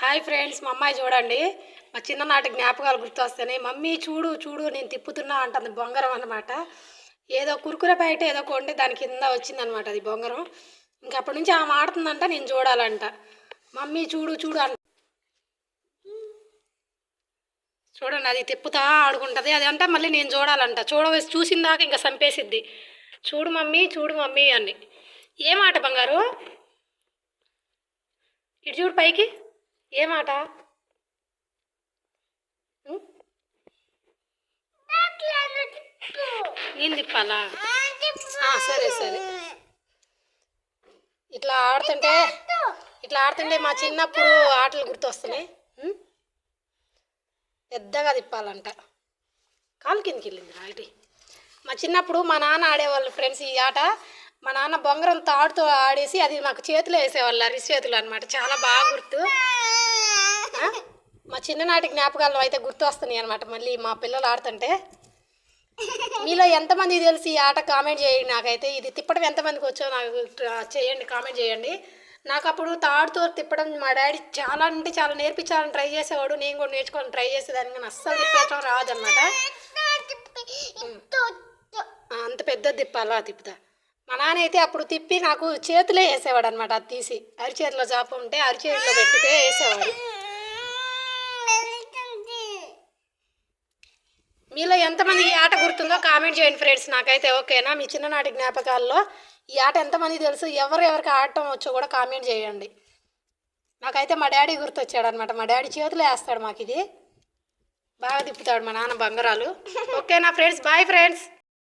Hi friends మా అమ్మాయి చూడండి. మా చిన్ననాటి జ్ఞాపకాలు గుర్తొస్తున్నాయి మమ్మీ చూడు చూడు నేను తిప్పుతున్నా అంటుంది బొంగరం అన్నమాట. ఏదో కురుకుర బయట ఏదో కొండి దాని కింద వచ్చిందనమాట అది బొంగరం. ఇంక అప్పటి నుంచి ఆమె ఆడుతుందంట నేను చూడాలంట. మమ్మీ చూడు చూడు అంట. చూడండి అది తిప్పుతా ఆడుకుంటుంది. అది అంటే మళ్ళీ నేను చూడాలంట. చూడవేసి చూసిన దాకా ఇంకా చంపేసిద్ది చూడు మమ్మీ చూడు మమ్మీ అని. ఏమాట బంగారు? ఇటు చూడు పైకి. ఏ మాట? నేను తిప్పాలా? సరే సరే. ఇట్లా ఆడుతుంటే ఇట్లా ఆడుతుంటే మా చిన్నప్పుడు ఆటలు గుర్తొస్తున్నాయి? పెద్దగా తిప్పాలంట. కాలు కిందకి వెళ్ళింది రాయిటి మా చిన్నప్పుడు మా నాన్న ఆడేవాళ్ళు ఫ్రెండ్స్ ఈ ఆట. మా నాన్న బొంగరం తాడుతో ఆడేసి అది మాకు చేతిలో వేసేవాళ్ళు అరిసి చేతులు అనమాట చాలా బాగా గుర్తు? మా చిన్ననాటి జ్ఞాపకాలు అయితే గుర్తు వస్తున్నాయి అనమాట మళ్ళీ మా పిల్లలు ఆడుతుంటే. మీలో ఎంతమంది తెలిసి ఈ ఆట కామెంట్ చేయండి నాకైతే. ఇది తిప్పడం ఎంతమందికి వచ్చో నాకు చేయండి కామెంట్ చేయండి. నాకు అప్పుడు తాడుతో తిప్పడం మా డాడీ చాలా అంటే చాలా నేర్పించాలని ట్రై చేసేవాడు. నేను కూడా నేర్చుకోవాలని ట్రై చేసేదాన్ని కానీ అస్సలు తిప్పడం రాదనమాట అంత పెద్ద తిప్పాలా తిప్పుతా. మా నాన్న అయితే అప్పుడు తిప్పి నాకు చేతిలో వేసేవాడు అనమాట అది తీసి. అరిచేతిలో జాప ఉంటే అరిచేతిలో పెట్టితే వేసేవాడు. మీలో ఎంతమంది ఈ ఆట గుర్తుందో కామెంట్ చేయండి ఫ్రెండ్స్. నాకైతే ఓకేనా? మీ చిన్ననాటి జ్ఞాపకాల్లో ఈ ఆట ఎంతమంది తెలుసు? ఎవరు ఎవరికి ఆడటం వచ్చో కూడా కామెంట్ చేయండి. నాకైతే మా డాడీ గుర్తొచ్చాడు అనమాట మా డాడీ చేతిలో వేస్తాడు మాకు ఇది బాగా తిప్పుతాడు మా నాన్న బంగారాలు. ఓకేనా ఫ్రెండ్స్? Bye friends.